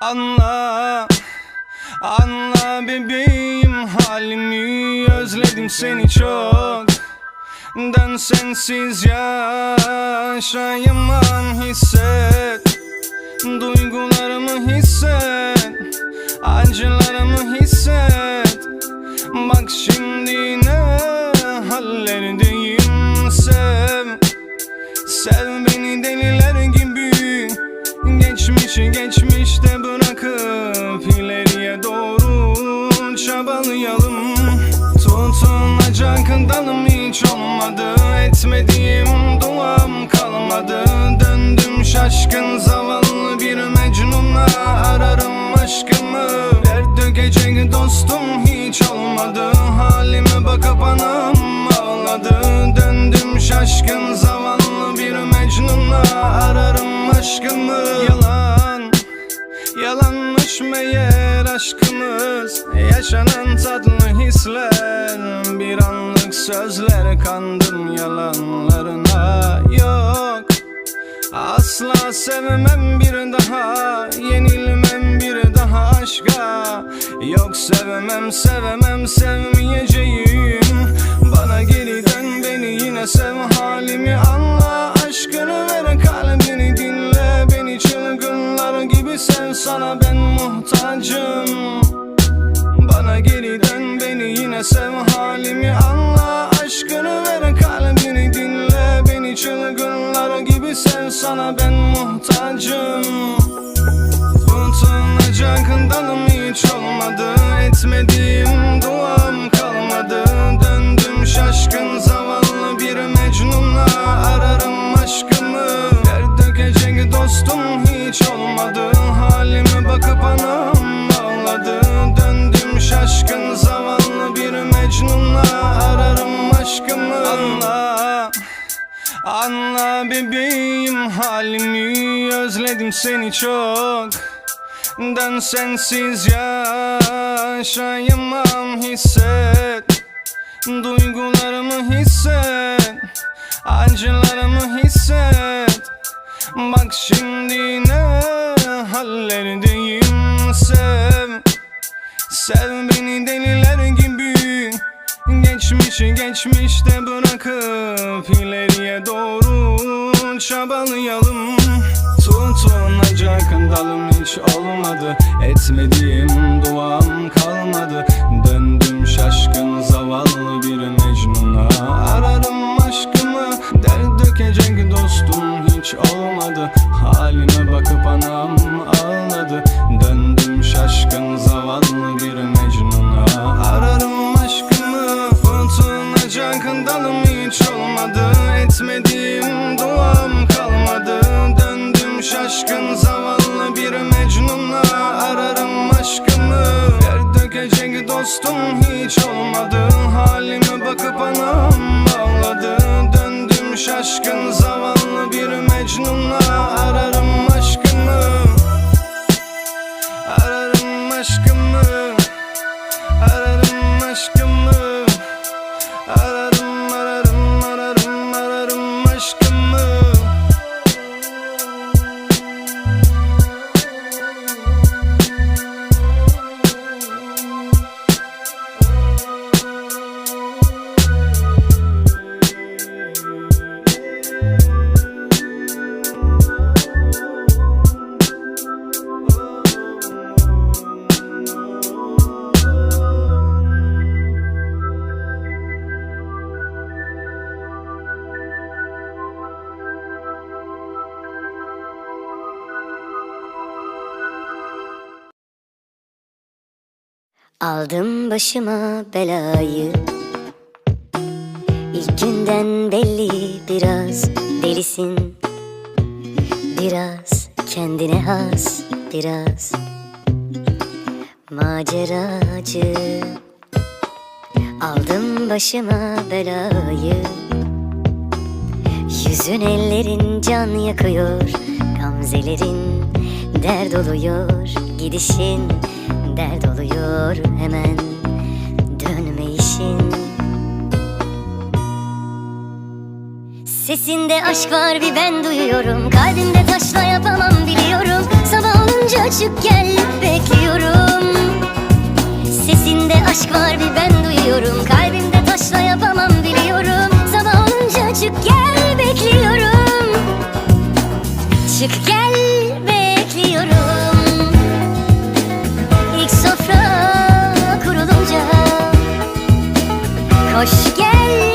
Anla Anla bebeğim halimi Özledim seni çok. Dön sensiz yaşayamam hisset. Duygularımı hisset Acılarımı hisset. Bak şimdi Dalım hiç olmadı. Etmediğim duam kalmadı. Döndüm şaşkın zavallı bir mecnuna Ararım aşkımı. Dert dökecek dostum hiç olmadı. Halime bakıp anam ağladı. Döndüm şaşkın zavallı bir mecnuna Ararım aşkımı. Yalan Yalanmış meğer aşkımız. Yaşanan tatlı anlık sözler kandım yalanlarına. Yok Asla sevmem bir daha Yenilmem bir daha aşka. Yok sevmem sevmem sevmeyeceğim. Bana geri dön beni yine sev halimi anla. Aşkını ver kalbini dinle. Beni çılgınlar gibi sev sana ben muhtacım. Bana geri dön beni yine sev Tutunacak dalım hiç olmadı? Etmediğim duam kalmadı. Döndüm şaşkın zavallı bir mecnuna Ararım aşkımı. Dert dökecek dostum hiç olmadı. Halime bakıp anam ağladı. Döndüm şaşkın zavallı bir mecnuna Ararım aşkımı. Anla Anla bebeğim halimi Özledim seni çok. Dön sensiz yaşayamam hisset. Duygularımı hisset Acılarımı hisset. Bak şimdi ne hallerdeyim sev Sev beni deliler gibi Geçmişi geçmişte bırakıp ileriye doğru çabalayalım. Tutunacak dalım hiç olmadı. Etmediğim duam kalmadı. Döndüm şaşkın zavallı bir olmadı Etmediğim duam kalmadı. Döndüm şaşkın zavallı bir mecnuna Ararım aşkımı. Dert dökecek dostum hiç olmadı. Halime bakıp anam ağladı. Döndüm şaşkın zavallı Aldım başıma belayı. İlk günden belli biraz delisin. Biraz kendine has biraz Maceracı. Aldım başıma belayı. Yüzün ellerin can yakıyor Gamzelerin dert oluyor Gidişin dert oluyor hemen. Dönmeyişin Sesinde aşk var bir ben duyuyorum. Kalbimde taşla yapamam biliyorum. Sabah olunca olunca çık gel bekliyorum. Sesinde aşk var bir ben duyuyorum. Kalbimde taşla yapamam biliyorum. Sabah olunca çık gel bekliyorum. Çık gel hoş geldin.